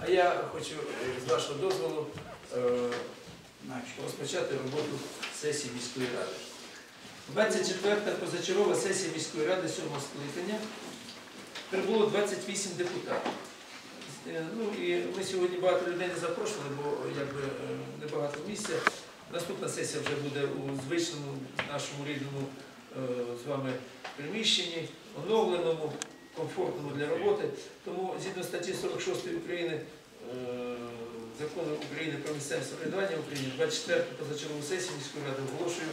А я хочу е, з вашого дозволу е, розпочати роботу сесії міської ради. 24-та позачергова сесія міської ради 7 скликання. Прибуло 28 депутатів. Е, Ну ми сьогодні багато людей не запрошували, бо якби небагато місця. Наступна сесія вже буде у звичному нашому рідному з вами приміщенні, оновленому, комфортному для роботи. Тому згідно статті 46 України е, закону України про місцеве самоврядування України Україні 24 позачергову сесію міської ради оголошую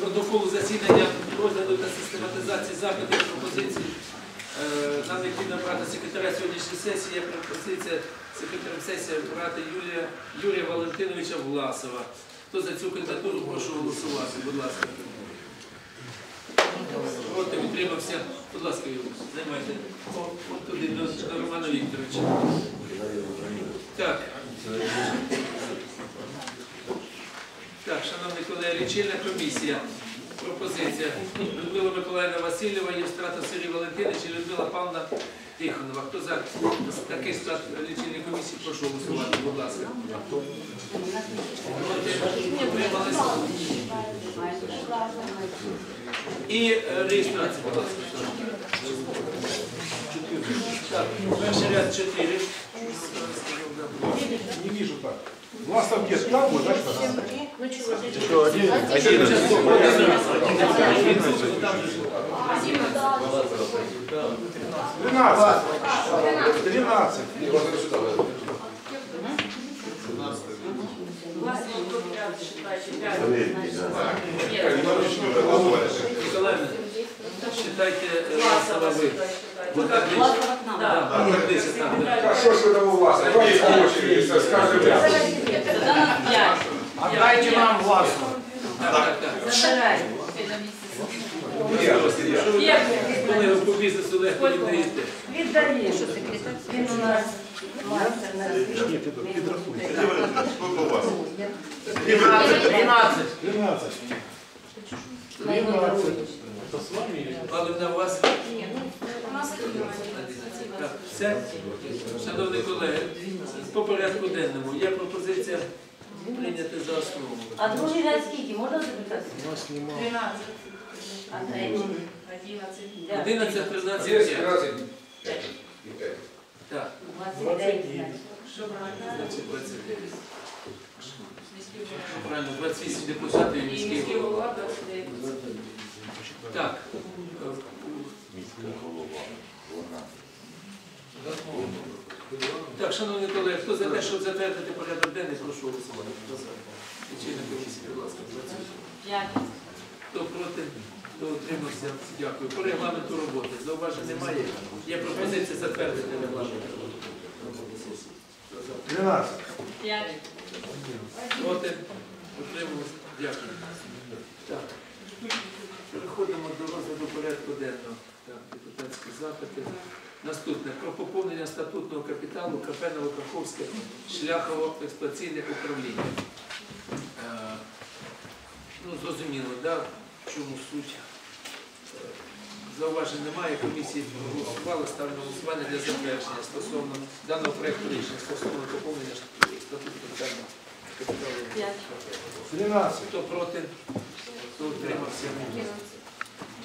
протоколу засідання розгляду та систематизації заходів пропозицій е, нам необхідно брати секретаря сьогоднішньої сесії. Є пропозиція секретарем сесії брати Юрія, Юрія Валентиновича Власова. Хто за цю кандидатуру прошу голосувати, будь ласка. Проти утримався. Будь ласка, Юрій, займайте. От туди до Романа Вікторовича. Так. Так, шановні колеги, лічильна комісія. Пропозиція. Людмила Миколаївна Васильєва, Євстратов Сергій Валентинович і Людмила Павловна Тихонова. Хто за такий склад лічильної комісії, прошу голосувати, будь ласка. І реєстрація, будь ласка. Перший ряд 4. Не вижу так. У вас там где там, вот, значит, Тринадцать. Тринадцать. Николаевна, считайте э, Власова вы. Вот так здесь. Да, вот так здесь, вот так, да. А что ж это у вас? Давайте по очереди, скажем. Отдайте нам так. Коли ви по бізнесу легко віддаєте. Віддає, що секретар. Він у нас мастер на Сколько у вас? 12. 12. Тринадцать. Павлівна, у вас? Так. Шановні колеги, по порядку денному є пропозиція прийняти за основу. А другий ряд скільки? Можна запитати? 13, А третій? 11, 11, 13, 5. Так, 29. значить. що брати? значить 29. Міський голова. Правильно, 28 депутатів і міський міський голова. голова 29. Так. Шановні колеги, хто за те, щоб затвердити порядок денний, прошу голосувати. Хто за? Комісія, будь ласка, працюйте. Хто проти, хто утримався, дякую. По регламенту роботи. Зауважень немає. Є пропозиція затвердити регламент роботи сесії. Хто за? Тринадцать. П'ять. Проти, утримався, дякую. Так. Переходимо до розгляду порядку денного. Так, депутатські запити. Наступне. Про поповнення статутного капіталу КП Новокаховське шляхово-експлуатаційне управління. Е, Ну, зрозуміло, да, в чому суть. Зауважень немає. Комісії проголосували. Ставлю голосування для затвердження стосовно даного проекту рішення стосовно доповнення статуту капітального капіталу. 13. Хто проти? Хто утримався?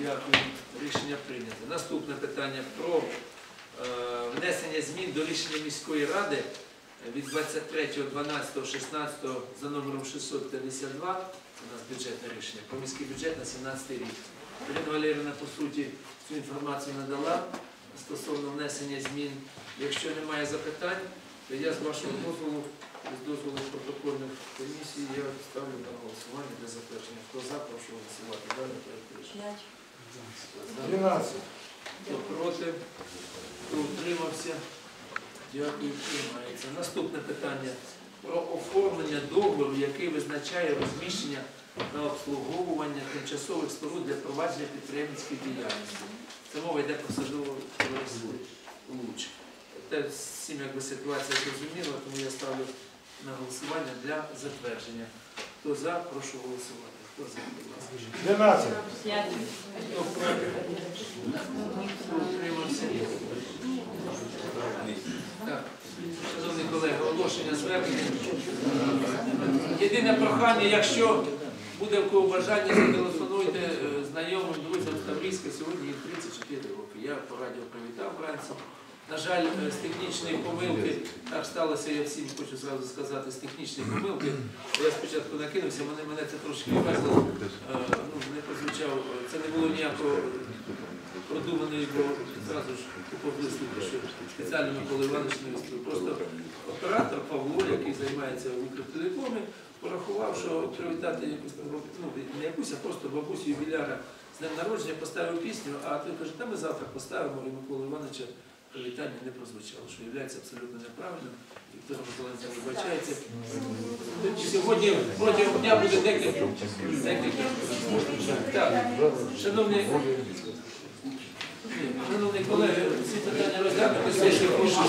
Дякую. Рішення прийнято. Наступне питання про е, внесення змін до рішення міської ради від 23.12.16 за номером 652. У нас бюджетне рішення про міський бюджет на 17 рік. Ірина Валерівна, по суті, цю інформацію надала стосовно внесення змін. Якщо немає запитань, то я з вашого дозволу, з дозволу протокольних комісій, я ставлю на голосування для затвердження. Хто за, прошу голосувати. Далі проект рішення. П'ять. Хто за? 13. Хто проти? Хто утримався? Дякую, приймається. Наступне питання про оформлення договору, який визначає розміщення та обслуговування тимчасових споруд для провадження підприємницької діяльності. Це мова йде про садову товариство Луч. Всім якби ситуація зрозуміла, тому я ставлю на голосування для затвердження. Хто за, прошу голосувати. Хто за, будь ласка. 12. Хто проти? Хто утримався? Так, шановні колеги, оголошення звернення. Єдине прохання, якщо буде в кого бажання, зателефонуйте е, знайомим, друзям Таврійська, сьогодні їм 34 роки. Я по радіо привітав вранці. На жаль, е, з технічної помилки, так сталося, я всім хочу зразу сказати, з технічної помилки. Я спочатку накинувся, мене, мене це трошки везло, ну, не прозвучав, це не було ніякого продуманої, бо зразу ж поблизько, що спеціально Микола Іванович не виступив. Просто оператор Павло, який займається Укртелекомі, порахував, що привітати якусь ну, не якусь, а просто бабусю юбіляра з днем народження, поставив пісню, а той каже, та ми завтра поставимо, і Микола Івановича привітання не прозвучало, що є абсолютно неправильним. Віктор Миколаївич вибачається. Сьогодні протягом дня буде декілька. декілька. Так, шановні, шановні колеги, всі питання розглянути сесію прошу.